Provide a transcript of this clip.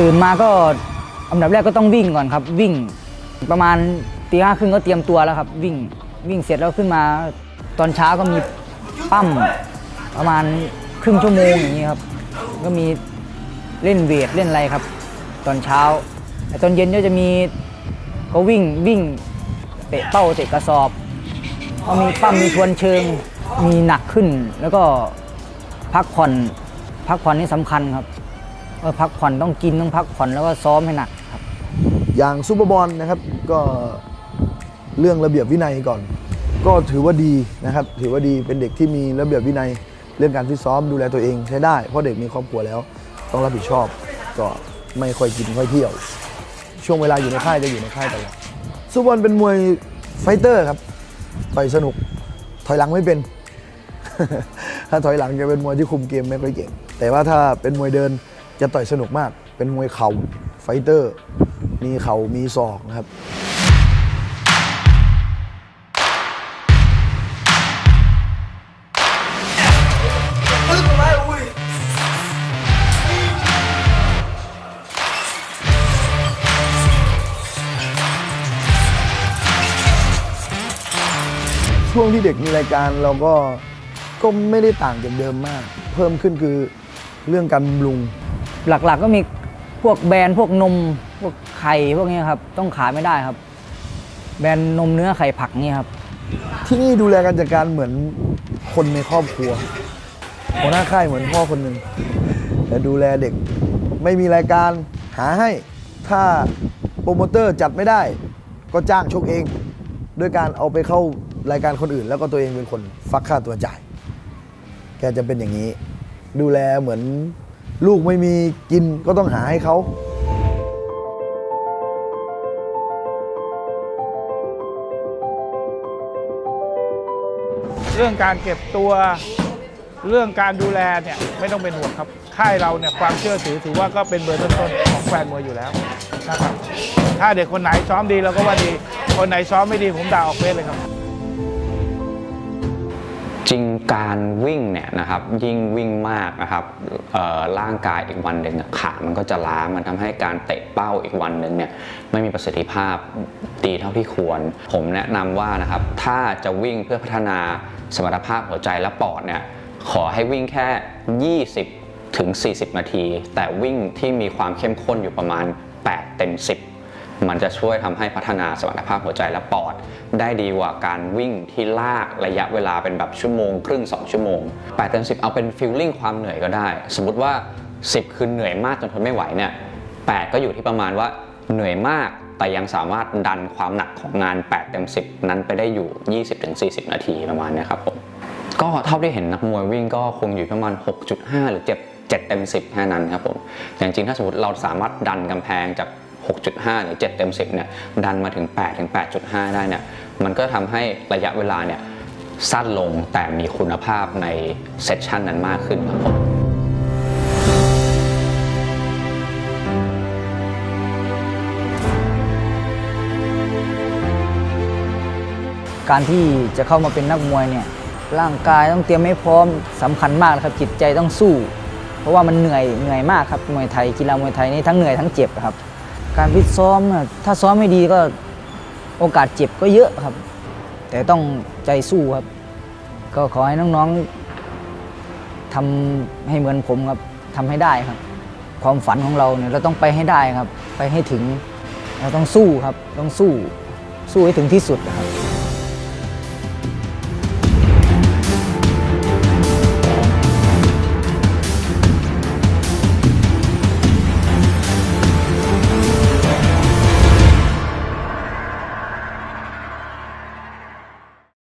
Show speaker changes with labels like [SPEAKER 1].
[SPEAKER 1] ตื่นมาก็อันดับแรกก็ต้องวิ่งก่อนครับ วิ่งประมาณตีห้าครึ่งก็เตรียมตัวแล้วครับ วิ่งวิ่งเสร็จแล้วขึ้นมา ตอนเช้าก็มีปั้มประมาณครึ่งชั่วโมงอย่างนี้ครับ ก็มีเล่นเวทเล่นอะไรครับ ตอนเช้าแต่ตอนเย็นก็จะมีก็วิ่งวิ่งเตะเป้าเตะกระสอบก็มีปั้มมีทวนเชิงมีหนักขึ้น แล้วก็พักผ่อนพักผ่อนนี่สำคัญครับ พักผ่อนต้องกินต้องพักผ่อนแล้วก็ซ้อมให้หนักครับ
[SPEAKER 2] อย่างซูเปอร์บอลนะครับก็เรื่องระเบียบวินัยก่อน ก็ถือว่าดีนะครับ ถือว่าดีเป็นเด็กที่มีระเบียบวินัย เรื่องการฟิตซ้อมดูแลตัวเองใช้ได้เพราะเด็กมีครอบครัวแล้ว ต้องรับผิดชอบก็ไม่ค่อยกินค่อยเที่ยว ช่วงเวลาอยู่ในค่ายจะอยู่ในค่ายตลอดซูเปอร์บอลเป็นมวยไฟเตอร์ครับต่อยสนุกถอยหลังไม่เป็น ถ้าถอยหลังจะเป็นมวยที่คุมเกมไม่ค่อยเก่งแต่ว่าถ้าเป็นมวยเดิน จะต่อยสนุกมาก เป็นมวยเข่าไฟเตอร์ มีเข่ามีศอกนะครับช่วงที่เด็กมีรายการเราก็ก็ไม่ได้ต่างจากเดิมมาก เพิ่มขึ้นคือเรื่องการบำรุง
[SPEAKER 1] หลักๆก็มีพวกแบรนด์พวกนมพวกไข่พวกนี้ครับต้องขายไม่ได้ครับ แบรนด์นมเนื้อไข่ผักนี่ครับ
[SPEAKER 2] ที่นี่ดูแลการจัดการเหมือนคนในครอบครัวหัวหน้าค่ายเหมือนพ่อคนหนึ่งแต่ดูแลเด็กไม่มีรายการหาให้ถ้าโปรโมเตอร์จัดไม่ได้ ก็จ้างชกเอง ด้วยการเอาไปเข้ารายการคนอื่น แล้วก็ตัวเองเป็นคนฟักค่าตัวจ่าย แกจะเป็นอย่างนี้ ดูแลเหมือน ลูกไม่มีกินก็ต้องหาให้เขา
[SPEAKER 3] เรื่องการเก็บตัวเรื่องการดูแลเนี่ยไม่ต้องเป็นห่วงครับ ค่ายเราเนี่ยความเชื่อถือถือว่าก็เป็นเบอร์ต้นๆของแฟนมวยอยู่แล้วนะครับถ้าเด็กคนไหนซ้อมดีเราก็ว่าดี คนไหนซ้อมไม่ดีผมด่าออกเฟซเลยครับ
[SPEAKER 4] จริงการวิ่งเนี่ยนะครับยิ่งวิ่งมากนะครับร่างกายอีกวันหนึ่งขา มันก็จะล้ามันทำให้การเตะเป้าอีกวันหนึ่งเนี่ยไม่มีประสิทธิภาพดีเท่าที่ควร ผมแนะนำว่านะครับถ้าจะวิ่งเพื่อพัฒนาสมรรถภาพหัวใจและปอดเนี่ยขอให้วิ่งแค่ 20 ถึง 40 นาที แต่วิ่งที่มีความเข้มข้นอยู่ประมาณ 8 เต็ม 10 มันจะช่วยทำให้พัฒนาสมรรถภาพหัวใจและปอด ได้ดีกว่าการวิ่งที่ลากระยะเวลาเป็นแบบชั่วโมงครึ่ง 2 ชั่วโมง8เต็ม10 เอาเป็นฟิลลิ่งความเหนื่อยก็ได้ สมมติว่า 10 คือเหนื่อยมากจนทนไม่ไหวเนี่ย8ก็อยู่ที่ประมาณว่าเหนื่อยมากแต่ยังสามารถดันความหนักของงาน 8 เต็ม 10 นั้นไปได้อยู่ 20-40 นาทีประมาณนี้ครับผมก็เท่าที่เห็นนักมวยวิ่งก็คงอยู่ประมาณ 6.5 หรือ 7 7เต็ม 10 แค่นั้นครับผมอย่างจริงถ้าสมมติเราสามารถดันกำแพงจาก 6.5 หรือ 7 เต็ม 10 เนี่ย ดันมาถึง 8 ถึง 8.5 ได้เนี่ย มันก็ทำให้ระยะเวลาเนี่ย สั้นลงแต่มีคุณภาพในเซสชันนั้นมากขึ้นครับผม
[SPEAKER 1] การที่จะเข้ามาเป็นนักมวยเนี่ยร่างกายต้องเตรียมให้พร้อมสำคัญมากนะครับจิตใจต้องสู้ เพราะว่ามันเหนื่อยเหนื่อยมากครับมวยไทยกีฬามวยไทยนี่ทั้งเหนื่อยทั้งเจ็บครับ การฟิตซ้อมนะถ้าซ้อมไม่ดีก็โอกาสเจ็บก็เยอะครับ แต่ต้องใจสู้ครับ ก็ขอให้น้องๆทำให้เหมือนผมครับทำให้ได้ครับ ความฝันของเราเนี่ยเราต้องไปให้ได้ครับ ไปให้ถึงเราต้องสู้ครับต้องสู้สู้ให้ถึงที่สุดครับ